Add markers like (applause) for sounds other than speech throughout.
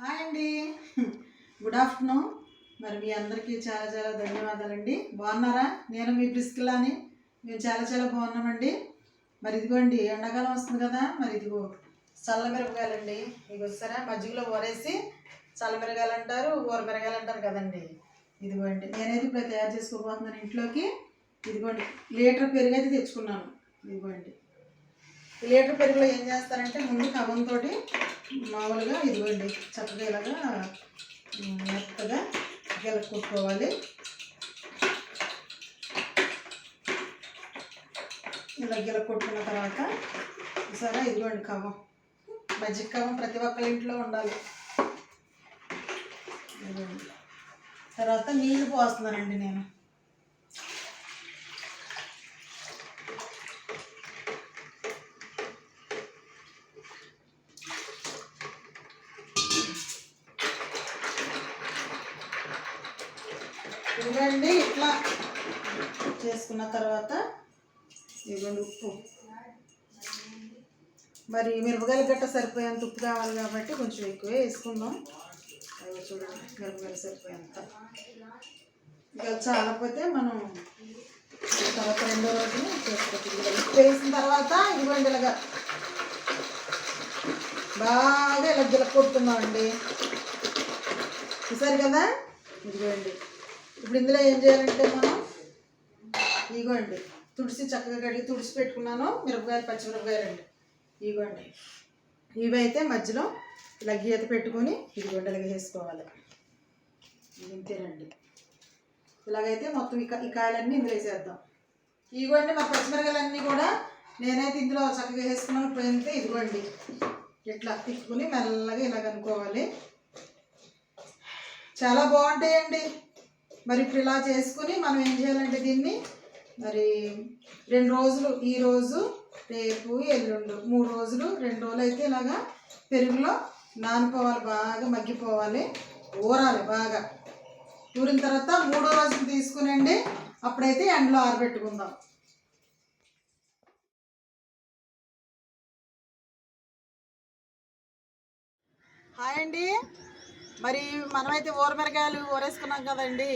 Hi అండి. Good afternoon. మరి మీ అందరికీ చాలా చాలా ధన్యవాదాలండి. బాగున్నారా? నేను మీ ప్రిస్కిల్లాని మేము చాలా చాలా బాగున్నామండి. మరి ఇదిగోండి ఎండాకాలం వస్తుంది కదా మరి ఇదిగో చల్లమిరపకాయలండి. మీకు వస్తారా? మజ్జిగలో ఊరేసి చల్లమిరగాయలు అంటారు ఊరమిరగాయలు అంటారు కదండి. ఇదిగోండి నేనైతే ఇప్పుడు తయారు చేసుకోబోతున్నాను ఇంట్లోకి. ఇదిగోండి లీటర్ పెరుగు అయితే తెచ్చుకున్నాను. ఇదిగోండి. లీటర్ పెరుగులో ఏం చేస్తారంటే ముందు కవంతో మామూలుగా ఇదిగోండి చక్కగా ఇలాగా మెత్తగా గిల కుట్టుకోవాలి. ఇలా గిల కొట్టుకున్న తర్వాత సరే ఇదిగోండి కవం మజ్జిగ కవం ప్రతి ఒక్కరి ఇంట్లో ఉండాలి. తర్వాత నీళ్ళు పోస్తున్నానండి నేను. ఇదిగోండి ఇట్లా చేసుకున్న తర్వాత ఇదిగోండి ఉప్పు. మరి మిరపకాయలు గట్ట సరిపోయేంత ఉప్పు కావాలి కాబట్టి కొంచెం ఎక్కువే వేసుకుందాం. అవి చూడండి మిరపకాయలు సరిపోయేంత. ఇక చాలకపోతే మనం తర్వాత రెండో రోజున చేసుకోవచ్చు ఉప్పు వేసిన తర్వాత ఇదిగోండి ఇలాగా బాగా ఇలా గిల చూసారు కదా? ఇదిగోండి. ఇప్పుడు ఇందులో ఏం చేయాలంటే మనం ఇగోండి తుడిసి చక్కగా కడిగి తుడిసి పెట్టుకున్నాను మిరపకాయలు పచ్చిమిరపకాయలు అండి. ఇగోండి. ఇవి అయితే మధ్యలో ఇలా గీత పెట్టుకొని ఇదిగోండి ఇలాగ వేసుకోవాలి. ఇంతేనండి. ఇలాగైతే మొత్తం ఇక ఈ కాయలన్నీ ఇందులో వేసేద్దాం. ఇదిగోండి మా పచ్చిమిరకాయలన్నీ కూడా నేనైతే ఇందులో చక్కగా వేసుకున్నాను పోయితే ఇదిగోండి. ఇట్లా తిప్పుకొని మెల్లగా ఇలాగ అనుకోవాలి చాలా బాగుంటాయండి. మరి ఇప్పుడు ఇలా చేసుకుని మనం ఏం చేయాలంటే దీన్ని మరి రెండు రోజులు ఈ రోజు రేపు ఎల్లుండు మూడు రోజులు రెండు రోజులు అయితే ఇలాగా పెరుగులో నానిపోవాలి బాగా మగ్గిపోవాలి ఊరాలి బాగా. ఊరిన తర్వాత మూడో రోజు తీసుకునండి అప్పుడైతే ఎండలో ఆరబెట్టుకుందాం. హాయ్ అండి. మరి మనమైతే ఊరమిరకాయలు ఊరేసుకున్నాం కదండి.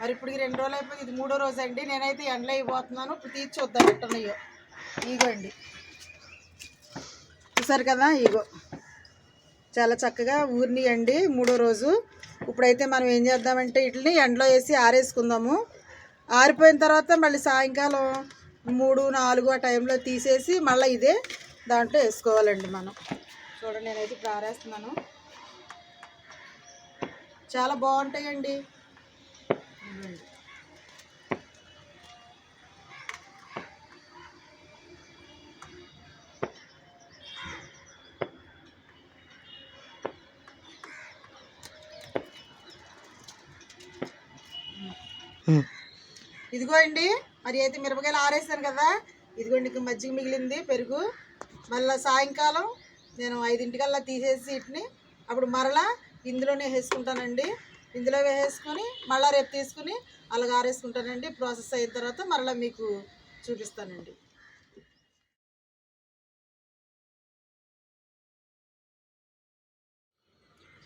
మరి ఇప్పుడు రెండు రోజులు అయిపోయి ఇది మూడో రోజు అండి నేనైతే ఎండలో అయిపోతున్నాను. ఇప్పుడు తీర్చి చూద్దాం ఎట్టున్నాయో ఈగో అండి చూసారు కదా? ఇగో. చాలా చక్కగా ఊరినియండి మూడో రోజు. ఇప్పుడైతే మనం ఏం చేద్దామంటే వీటిని ఎండలో వేసి ఆరేసుకుందాము. ఆరిపోయిన తర్వాత మళ్ళీ సాయంకాలం మూడు నాలుగు ఆ టైంలో తీసేసి మళ్ళీ ఇదే దాంట్లో వేసుకోవాలండి మనం. చూడండి నేనైతే ఇప్పుడు ఆరేస్తున్నాను. చాలా బాగుంటాయండి ఇదిగోండి. ఇదిగోండి మరి అయితే మిరపకాయలు ఆరేసాను కదా ఇదిగోండి ఇంకా మజ్జిగ మిగిలింది పెరుగు మళ్ళీ సాయంకాలం నేను ఐదింటికల్లా తీసేసి వీటిని అప్పుడు మరలా ఇందులోనే వేసుకుంటానండి ఇందులో వేసుకొని మళ్ళీ రేపు తీసుకుని అలాగ ఆరేసుకుంటానండి. ప్రాసెస్ అయిన తర్వాత మరలా మీకు చూపిస్తానండి.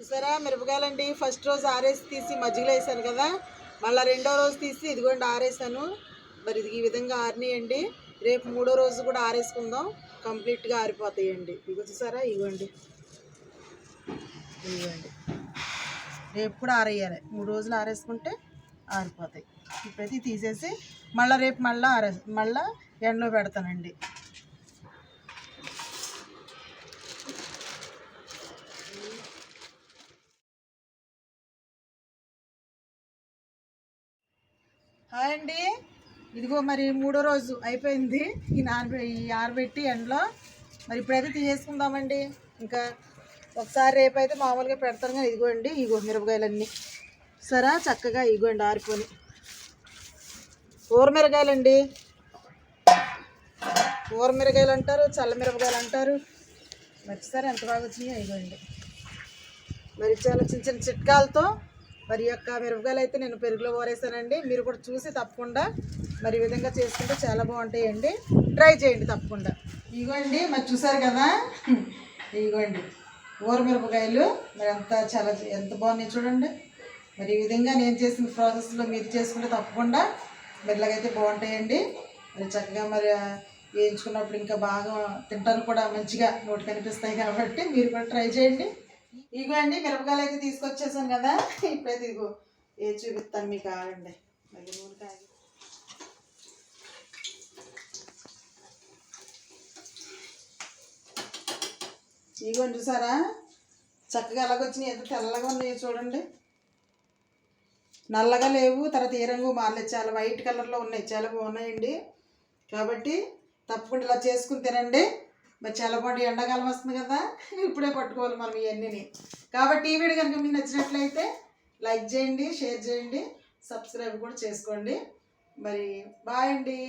చూసారా? మిరపకాయలండి ఫస్ట్ రోజు ఆరేసి తీసి మజ్జిగలో వేసాను కదా. మళ్ళీ రెండో రోజు తీసి ఇదిగోండి ఆరేసాను. మరి ఇది ఈ విధంగా ఆరినాయండి. రేపు మూడో రోజు కూడా ఆరేసుకుందాం. కంప్లీట్గా ఆరిపోతాయండి. ఇగో చూసారా? ఇగోండి. ఇదిగోండి రేపు కూడా ఆరేయాలి. మూడు రోజులు ఆరేసుకుంటే ఆరిపోతాయి. ఇప్పుడైతే తీసేసి మళ్ళీ రేపు మళ్ళీ ఆరే మళ్ళీ ఎండలో పెడతానండి. హాయ్ అండి. ఇదిగో మరి మూడో రోజు అయిపోయింది. ఈ నానబె ఈ ఆరబెట్టి ఎండలో మరి ఇప్పుడైతే తీసేసుకుందామండి. ఇంకా ఒకసారి రేపు అయితే మామూలుగా పెడతాను కానీ ఇదిగోండి ఇగో మిరపకాయలన్నీ. సరే చక్కగా ఇగోండి ఆరిపోని. ఊర మిరకాయలండి అంటారు చల్ల మిరపకాయలు అంటారు మరి సరే ఎంత బాగా వచ్చినాయో ఇగోండి మరి చాలా చిన్న చిన్న చిట్కాలతో మరి యొక్క మిరపకాయలు అయితే నేను పెరుగులో ఊరేసానండి మీరు కూడా చూసి తప్పకుండా మరి ఈ విధంగా చేసుకుంటే చాలా బాగుంటాయండి. ట్రై చేయండి తప్పకుండా. ఇగోండి మరి చూసారు కదా? ఇగోండి ఊరమిరపకాయలు. మరి ఎంత చాలా ఎంత బాగున్నాయి చూడండి. మరి ఈ విధంగా నేను చేసిన ప్రాసెస్లో మీరు చేసుకుంటే తప్పకుండా మెల్లగైతే బాగుంటాయండి. మరి చక్కగా మరి వేయించుకున్నప్పుడు ఇంకా బాగా తింటాను కూడా మంచిగా నోటి కనిపిస్తాయి కాబట్టి మీరు కూడా ట్రై చేయండి. ఇగో అండి మిరపకాయలు అయితే తీసుకొచ్చేసాను కదా. (laughs) ఇప్పుడైతే ఇదిగో ఏ చూపిస్తాను మీకు కావాలండి మళ్ళీ నూనె కాగి ఇగోండి చూసారా? చక్కగా ఎలాగొచ్చినాయి? ఎంత తెల్లగా ఉన్నాయి చూడండి. నల్లగా లేవు తర్వాత ఏ రంగు మారలేదు చాలా వైట్ కలర్లో ఉన్నాయి చాలా బాగున్నాయండి. కాబట్టి తప్పకుండా ఇలా చేసుకుని తినండి. మరి చాలా పాటు ఎండాకాలం వస్తుంది కదా ఇప్పుడే పట్టుకోవాలి మనం ఇవన్నీ కాబట్టి ఈ వీడియో కనుక మీకు నచ్చినట్లయితే లైక్ చేయండి షేర్ చేయండి సబ్స్క్రైబ్ కూడా చేసుకోండి. మరి బాయ్ అండి.